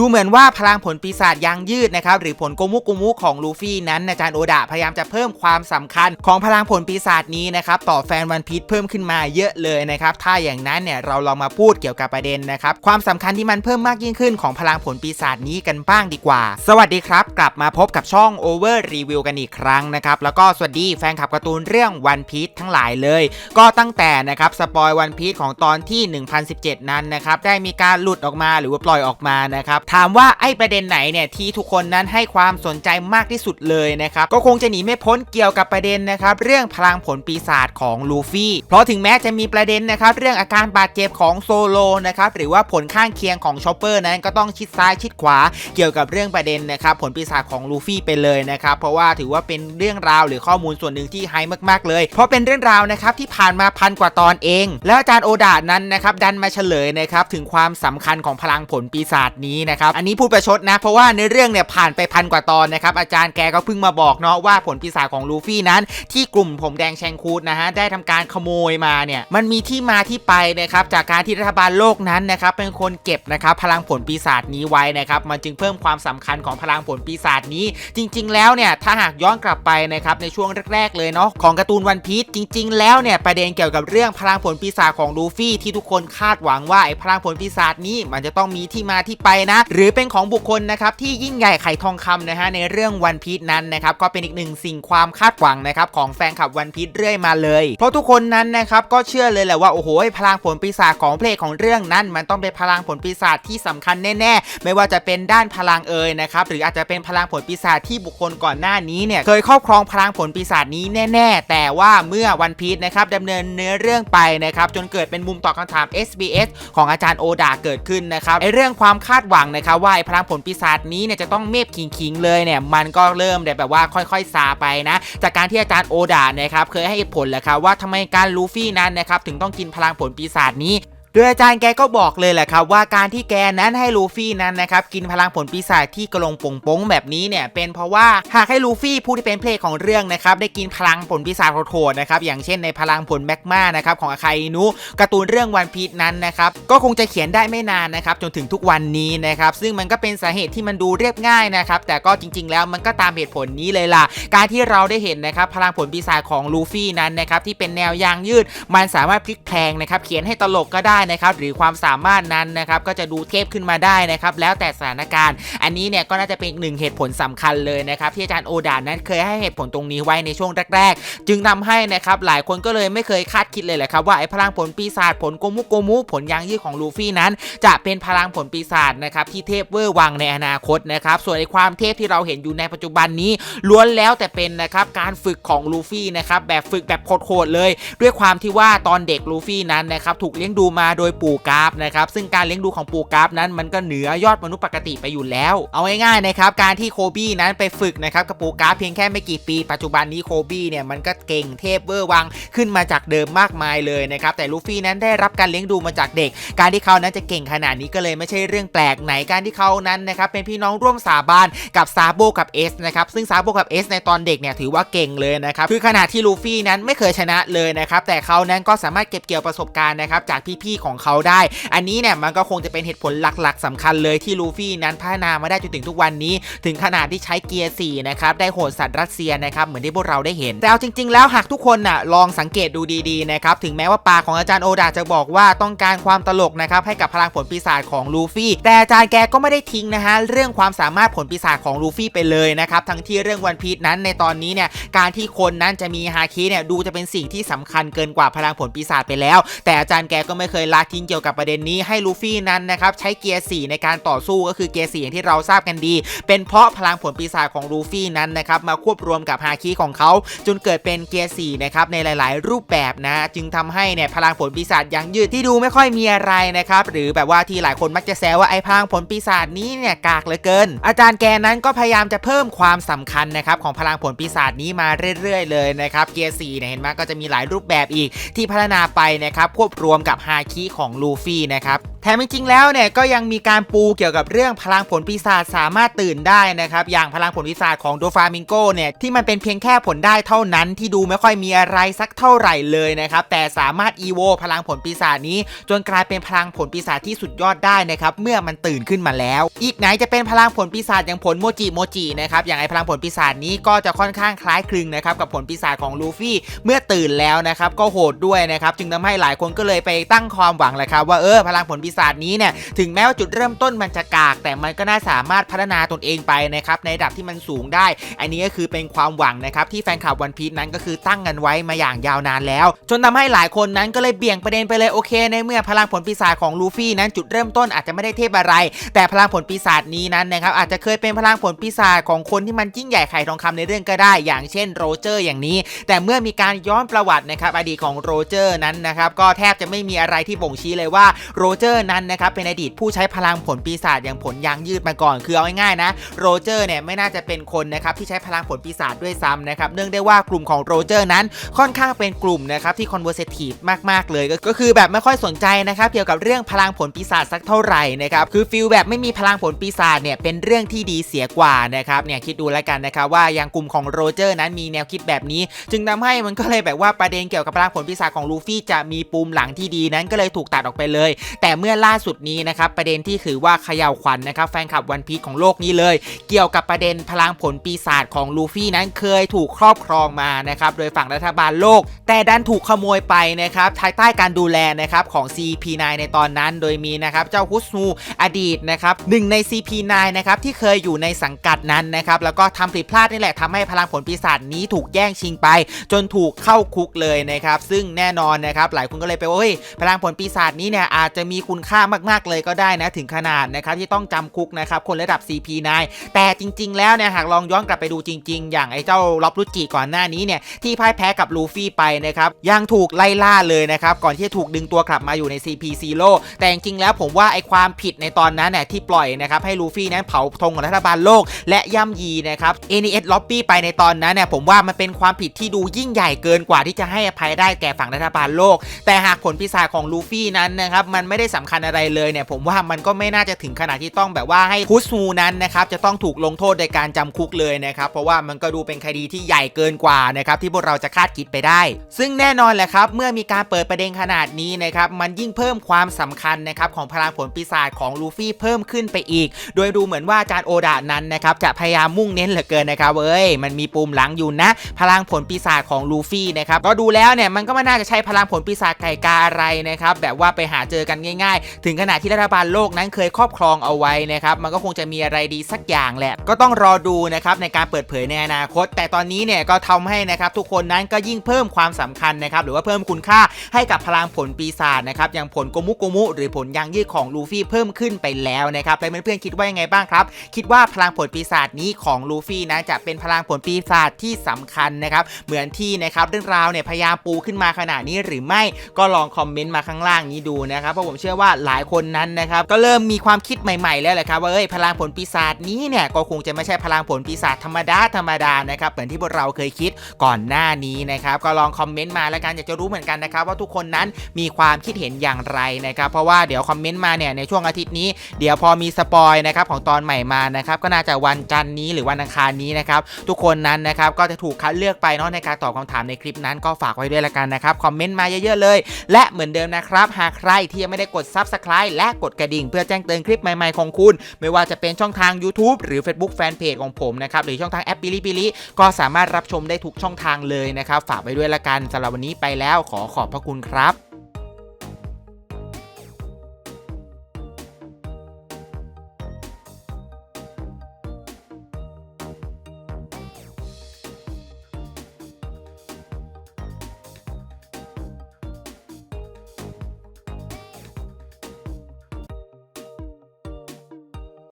ดูเหมือนว่าพลังผลปีศาจยังยืดนะครับหรือผลโกมุกุมุของลูฟี่นั้นอาจารย์โอดะพยายามจะเพิ่มความสำคัญของพลังผลปีศาจนี้นะครับต่อแฟนวันพีชเพิ่มขึ้นมาเยอะเลยนะครับถ้าอย่างนั้นเนี่ยเราลองมาพูดเกี่ยวกับประเด็นนะครับความสำคัญที่มันเพิ่มมากยิ่งขึ้นของพลังผลปีศาจนี้กันบ้างดีกว่า สวัสดีครับ กลับมาพบกับช่อง Over Review กันอีกครั้งนะครับแล้วก็สวัสดีแฟนคลับการ์ตูนเรื่องวันพีชทั้งหลายเลย ก็ตั้งแต่นะครับสปอยวันพีชของตอนที่ 1017 นั้นนะครับได้มีการหลุดออกมาหรือว่าปล่อยออกมานะครับถามว่าไอ้ประเด็นไหนเนี่ยที่ทุกคนนั้นให้ความสนใจมากที่สุดเลยนะครับก็คงจะหนีไม่พ้นเกี่ยวกับประเด็นนะครับเรื่องพลังผลปีศาจของลูฟี่เพราะถึงแม้จะมีประเด็นนะครับเรื่องอาการบาดเจ็บของโซโลนะครับหรือว่าผลข้างเคียงของชอปเปอร์นั้นก็ต้องชิดซ้ายชิดขวา เกี่ยวกับเรื่องประเด็นนะครับผลปีศาจของลูฟี่ไปเลยนะครับเพราะว่าถือว่าเป็นเรื่องราวหรือข้อมูลส่วนหนึ่งที่ไฮมากๆเลย เพราะเป็นเรื่องราวนะครับที่ผ่านมาพันกว่าตอนเอง แล้วอาจารย์โอดานั้นนะครับดันมาเฉลยนะครับถึงความสำคัญของพลังผลปีศาจนี้นะครับ อันนี้พูดประชดนะ เพราะว่าในเรื่องเนี่ยผ่านไปพันกว่าตอนนะครับ อาจารย์แกก็เพิ่งมาบอกเนาะว่าผลปีศาจของลูฟี่นั้น ที่กลุ่มผมแดงแชงคูดนะฮะได้ทำการขโมยมาเนี่ยมันมีที่มาที่ไปนะครับจากการที่รัฐบาลโลกนั้นนะครับเป็นคนเก็บนะครับพลังผลปีศาจนี้ไว้นะครับมันจึงเพิ่มความสำคัญของพลังผลปีศาจนี้ จริง ๆ แล้วเนี่ยถ้าหากย้อนกลับไปนะครับในช่วงแรก ๆ เลยเนาะของการ์ตูนวันพีชจริง ๆ แล้วเนี่ยประเด็นเกี่ยวกับเรื่องพลังผลปีศาจของลูฟี่ที่ทุกคนคาดหวังว่าไอ้พลังผลปีศาจนี้มันจะต้องมีที่มาที่ไปนะหรือเป็นของบุคคลนะครับที่ยิ่งใหญ่ไข่ทองคำนะฮะในเรื่องวันพีชนั้นนะครับก็เป็นอีกหนึ่งสิ่งความคาดหวังนะครับของแฟนคลับวันพีชเรื่อยมาเลย เพราะทุกคนนั้นนะครับก็เชื่อเลยแหละว่าโอ้โหพลังผลปีศาจของเพลงของเรื่องนั้น มันต้องเป็นพลังผลปีศาจที่สำคัญแน่ๆ ไม่ว่าจะเป็นด้านพลังเอ่ยนะครับหรืออาจจะเป็นพลังผลปีศาจที่บุคคลก่อนหน้านี้เนี่ยเคยครอบครองพลังผลปีศาจนี้แน่ ๆ แต่ว่าเมื่อวันพีชนะครับดำเนินเนื้อเรื่องไปนะครับจนเกิดเป็นมุมตอบคำถาม SBS ของอาจารย์โอดาเกิดขึ้นนะครับไอเรื่องความคาดหวังนะครับว่าไอพลังผลปีศาจนี้เนี่ยจะต้องเมฟคิงๆเลยเนี่ยมันก็เริ่มแบบว่าค่อยๆซาไปนะ จากการที่อาจารย์โอดานะครับเคยให้ผลแหละครับว่าทำไมการลูฟี่นั้นนะครับถึงต้องกินพลังผลปีศาจนี้ โดยอาจารย์แกก็บอกเลยแหละครับว่าการที่แกนั้นให้ลูฟี่นั้นนะครับกินพลังผลปีศาจที่กระลงป่งป้งแบบนี้เนี่ยเป็นเพราะว่าหากให้ลูฟี่ผู้ที่เป็นเพลงของเรื่องนะครับได้กินพลังผลปีศาจโหดๆนะครับอย่างเช่นในพลังผลแมกมานะครับของอาคาอินุการ์ตูนเรื่องวันพีชนั้นนะครับก็คงจะเขียนได้ไม่นานนะครับจนถึงทุกวันนี้นะครับซึ่งมันก็เป็นสาเหตุที่มันดูเรียบง่ายนะครับแต่ก็จริง ๆ แล้วมันก็ตามเหตุผลนี้เลยล่ะ การที่เราได้เห็นนะครับพลังผลปีศาจของลูฟี่นั้นนะครับที่เป็นแนวยางยืด มันสามารถพลิกแพลงนะครับเขียนให้ตลกก็ได้นะครับหรือความสามารถนั้นนะครับก็จะดูเทพขึ้นมาได้นะครับแล้วแต่สถานการณ์ อันนี้เนี่ยก็น่าจะเป็นหนึ่งเหตุผลสำคัญเลยนะครับที่อาจารย์โอดานั้นเคยให้เหตุผลตรงนี้ไว้ในช่วงแรก ๆ จึงทำให้นะครับหลายคนก็เลยไม่เคยคาดคิดเลยแหละครับว่าไอ้พลังผลปีศาจผลโกมุโกมุผลยางยืดของลูฟี่นั้น จะเป็นพลังผลปีศาจนะครับที่เทพเวอร์วังในอนาคตนะครับส่วนไอ้ความเทพที่เราเห็นอยู่ในปัจจุบันนี้ล้วนแล้วแต่เป็นนะครับการฝึกของลูฟี่นะครับแบบฝึกแบบโคตรเลย ด้วยความที่ว่าตอนเด็กลูฟี่นั้นนะครับถูกเลี้ยงดูมาโดยปู่กราฟนะครับซึ่งการเลี้ยงดูของปู่กราฟนั้นมันก็เหนือยอดมนุษย์ปกติไปอยู่แล้ว เอาง่ายๆนะครับการที่โคบี้นั้นไปฝึกนะครับกับปู่กราฟเพียงแค่ไม่กี่ปี ปัจจุบันนี้โคบี้เนี่ยมันก็เก่งเทพเวอร์วังขึ้นมาจากเดิมมากมายเลยนะครับแต่ลูฟี่นั้นได้รับการเลี้ยงดูมาจากเด็ก การที่เขานั้นจะเก่งขนาดนี้ก็เลยไม่ใช่เรื่องแปลกไหนการที่เขานั้นนะครับเป็นพี่น้องร่วมสาบานกับซาโบกับเอสนะครับซึ่งซาโบกับเอสในตอนเด็กเนี่ยถือว่าเก่งเลยนะครับคือขนาดที่ลูฟี่นั้นไม่เคยชนะเลยนะครับแต่เขานั้นก็สามารถเก็บเกี่ยวประสบการณ์นะครับจากพี่ๆของเขาได้ อันนี้เนี่ยมันก็คงจะเป็นเหตุผลหลักๆสำคัญเลยที่ลูฟี่นั้นพัฒนามาได้จนถึงทุกวันนี้ ถึงขนาดที่ใช้เกียร์4นะครับได้โหดสัตว์รัสเซียนะครับเหมือนที่พวกเราได้เห็น แต่เอาจริง ๆ แล้วหากทุกคนน่ะลองสังเกตดูดีๆนะครับถึงแม้ว่าปากของอาจารย์โอดาจะบอกว่าต้องการความตลกนะครับให้กับพลังผลปีศาจของลูฟี่แต่อาจารย์แกก็ไม่ได้ทิ้งนะฮะเรื่องความสามารถผลปีศาจของลูฟี่ไปเลยนะครับทั้งที่เรื่องวันพีชนั้นในตอนนี้เนี่ยการที่คนนั้นจะมีฮาคิเนี่ยดูจะเป็นสิ่งที่สำคัญเกินกว่าพลังผลปีศาจไปแล้ว แต่อาจารย์แกก็ไม่เคยละทิ้งเกี่ยวกับประเด็นนี้ให้ลูฟี่นั้นนะครับใช้เกียร์ 4 ในการต่อสู้ก็คือเกียร์ 4 อย่างที่เราทราบกันดี เป็นเพราะพลังผลปีศาจของลูฟี่นั้นนะครับมาควบรวมกับฮาคิของเขาจนเกิดเป็นเกียร์ 4 นะครับในหลาย ๆ รูปแบบนะ จึงทำให้เนี่ยพลังผลปีศาจยังยืดที่ดูไม่ค่อยมีอะไรนะครับหรือแบบว่าที่หลายคนมักจะแซวว่าไอ้พลังผลปีศาจนี้เนี่ยกากเหลือเกิน อาจารย์แกนั้นก็พยายามจะเพิ่มความสำคัญนะครับของพลังผลปีศาจนี้มาเรื่อย ๆ เลยนะครับเกียร์4เนี่ยเห็นไหมก็จะมีหลายรูปแบบอีกที่พัฒนาไปนะครับควบรวมกับฮาคิของลูฟี่นะครับแถมจริงๆแล้วเนี่ยก็ยังมีการปูเกี่ยวกับเรื่องพลังผลปีศาจสามารถตื่นได้นะครับอย่างพลังผลปีศาจของโดฟามิงโกเนี่ยที่มันเป็นเพียงแค่ผลได้เท่านั้นที่ดูไม่ค่อยมีอะไรสักเท่าไหร่เลยนะครับแต่สามารถอีโวพลังผลปีศาจนี้ จนกลายเป็นพลังผลปีศาจที่สุดยอดได้นะครับเมื่อมันตื่นขึ้นมาแล้ว อีกไหนจะเป็นพลังผลปีศาจอย่างผลโมจิโมจินะครับอย่างไอพลังผลปีศาจนี้ก็จะค่อนข้างคล้ายคลึงนะครับกับผลปีศาจของลูฟี่เมื่อตื่นแล้วนะครับก็โหดด้วยนะครับจึงทำให้หลายคนก็เลยไปตั้งความหวังแหละครับว่าเออพลังผลปีศาจนี้เนี่ยถึงแม้ว่าจุดเริ่มต้นมันจะกาก แต่มันก็น่าสามารถพัฒนาตนเองไปนะครับในระดับที่มันสูงได้ อันนี้ก็คือเป็นความหวังนะครับที่แฟนคลับวันพีชนั้นก็คือตั้งกันไว้มาอย่างยาวนานแล้ว จนทำให้หลายคนนั้นก็เลยเบี่ยงประเด็นไปเลยโอเค ในเมื่อพลังผลปีศาจของลูฟี่นั้นจุดเริ่มต้นอาจจะไม่ได้เทพอะไร แต่พลังผลปีศาจนี้นั้นนะครับอาจจะเคยเป็นพลังผลปีศาจของคนที่มันยิ่งใหญ่ไข่ทองคำในเรื่องก็ได้ อย่างเช่นโรเจอร์อย่างนี้ แต่เมื่อมีการย้อนประวัตินะครับอดีตของโรเจอร์นั้นนะครับก็แทบจะไม่มีอะไรที่บ่งชี้เลยว่าโรเจอร์นั้นนะครับเป็นอดีตผู้ใช้พลังผลปีศาจอย่างผลยางยืดมาก่อน คือเอาง่ายๆนะโรเจอร์เนี่ยไม่น่าจะเป็นคนนะครับที่ใช้พลังผลปีศาจด้วยซ้ำนะครับเนื่องได้ว่ากลุ่มของโรเจอร์นั้นค่อนข้างเป็นกลุ่มนะครับที่ conversative มากๆเลยก็ก็คือแบบไม่ค่อยสนใจนะครับเกี่ยวกับเรื่องพลังผลปีศาจสักเท่าไหร่นะครับคือฟิลแบบไม่มีพลังผลปีศาจเนี่ยเป็นเรื่องที่ดีเสียกว่านะครับเนี่ยคิดดูแล้วกันนะครับว่าอย่างกลุ่มของโรเจอร์นั้นมีแนวคิดแบบนี้ จึงทำให้มันก็เลยแบบว่าประเด็นเกี่ยวกับพลังผลปีศาจของลูฟี่จะมีปูมหลังที่ดีนั้นก็เลยถูกตัดออกไปเลย แต่เมื่อื่อล่าสุดนี้นะครับประเด็นที่ถือว่าเขย่าวขวัญนนะครับแฟนคลับวันพีชของโลกนี้เลย เกี่ยวกับประเด็นพลังผลปีศาจของลูฟี่นั้นเคยถูกครอบครองมานะครับโดยฝั่งรัฐบาลโลก แต่ดันถูกขโมยไปนะครับภายใต้การดูแลนะครับของ CP9 ในตอนนั้น โดยมีนะครับเจ้าฮุสนูอดีตนะครับหนึ่งใน CP9 นะครับที่เคยอยู่ในสังกัดนั้นนะครับแล้วก็ทำผิดพลาดนี่แหละทำให้พลังผลปีศาจนี้ถูกแย่งชิงไป จนถูกเข้าคุกเลยนะครับซึ่งแน่นอนนะครับหลายคนก็เลยไปว่าเฮ้ยพลังผลปีศาจนี้เนี่ยอาจจะมีคุณค่ามากๆเลยก็ได้นะถึงขนาดนะครับที่ต้องจำคุกนะครับคนระดับ CP9 แต่จริง ๆ แล้วเนี่ยหากลองย้อนกลับไปดูจริง ๆ อย่างไอ้เจ้าล็อบรุจิก่อนหน้านี้เนี่ยที่พ่ายแพ้กับลูฟี่ไปนะครับยังถูกไล่ล่าเลยนะครับก่อนที่จะถูกดึงตัวกลับมาอยู่ใน CP Zero แต่จริงๆแล้วผมว่าไอ้ความผิดในตอนนั้นเนี่ยที่ปล่อยนะครับให้ลูฟี่นั้นเผาธงของรัฐบาลโลก และย่ำยีนะครับ NES Lobby ไปในตอนนั้นเนี่ยผมว่ามันเป็นความผิดที่ดูยิ่งใหญ่เกินกว่าที่จะให้อภัยได้แก่ฝั่งรัฐบาลโลก แต่หากผลพิศาของลูฟี่นั้นนะครับมันไม่ได้สำคัญอะไรเลยเนี่ยผมว่ามันก็ไม่น่าจะถึงขนาดที่ต้องแบบว่าให้คุสฮูนั้นนะครับจะต้องถูกลงโทษโดยการจำคุกเลยนะครับเพราะว่ามันก็ดูเป็นคดีที่ใหญ่เกินกว่านะครับที่พวกเราจะคาดคิดไปได้ ซึ่งแน่นอนแหละครับเมื่อมีการเปิดประเด็นขนาดนี้นะครับมันยิ่งเพิ่มความสำคัญนะครับของพลังผลปีศาจของลูฟี่เพิ่มขึ้นไปอีก โดยดูเหมือนว่าอาจารย์โอดานั้นนะครับจะพยายามมุ่งเน้นเหลือเกินนะครับเอ้ยมันมีปุ่มหลังอยู่นะ พลังผลปีศาจของลูฟี่นะครับก็ดูแล้วเนี่ยมันก็ไม่น่าจะใช่พลังผลปีศาจไก่กาอะไรนะครับแบบว่าไปหาเจอกันง่ายถึงขนาดที่รัฐบาลโลกนั้นเคยครอบครองเอาไว้นะครับ มันก็คงจะมีอะไรดีสักอย่างแหละ ก็ต้องรอดูนะครับในการเปิดเผยในอนาคต แต่ตอนนี้เนี่ยก็ทำให้นะครับทุกคนนั้นก็ยิ่งเพิ่มความสำคัญนะครับหรือว่าเพิ่มคุณค่าให้กับพลังผลปีศาจนะครับอย่างผลโกมุโกมุหรือผลยางยืดของลูฟี่เพิ่มขึ้นไปแล้วนะครับแล้วเพื่อนๆคิดว่ายังไงบ้างครับ คิดว่าพลังผลปีศาจนี้ของลูฟี่นะจะเป็นพลังผลปีศาจที่สำคัญนะครับเหมือนที่นะครับเรื่องราวเนี่ยพยายามปูขึ้นมาขนาดนี้หรือไม่ก็ลองคอมเมนต์มาข้างล่างนี้ดูนะครับเพราะผมเชื่อว่าหลายคนนั้นนะครับก็เริ่มมีความคิดใหม่ ๆ แล้วแหละครับว่าเอ้ยพลังผลปีศาจนี้เนี่ยก็คงจะไม่ใช่พลังผลปีศาจธรรมดาธรรมดานะครับเหมือนที่พวกเราเคยคิดก่อนหน้านี้นะครับก็ลองคอมเมนต์มาแล้วกันอยากจะรู้เหมือนกันนะครับว่าทุกคนนั้นมีความคิดเห็นอย่างไรนะครับเพราะว่าเดี๋ยวคอมเมนต์มาเนี่ยในช่วงอาทิตย์นี้ เดี๋ยวพอมีสปอยนะครับของตอนใหม่มานะครับก็น่าจะวันจันทร์นี้หรือวันอังคารนี้นะครับทุกคนนั้นนะครับก็จะถูกคัดเลือกไปเนาะในการตอบคำถามในคลิปนั้นก็ฝากไว้ด้วยละกันนะครับคอมเมนต์มาเยอะๆเลย และเหมือนเดิมนะครับหากใครที่ยังไม่ได้กด Subscribe และกดกระดิ่งเพื่อแจ้งเตือนคลิปใหม่ๆของคุณ ไม่ว่าจะเป็นช่องทาง YouTube หรือ Facebook Fanpage ของผมนะครับหรือช่องทางแอปปิลิปิลิก็สามารถรับชมได้ทุกช่องทางเลยนะครับฝากไว้ด้วยละกันสำหรับวันนี้ไปแล้วขอขอบพระคุณครับ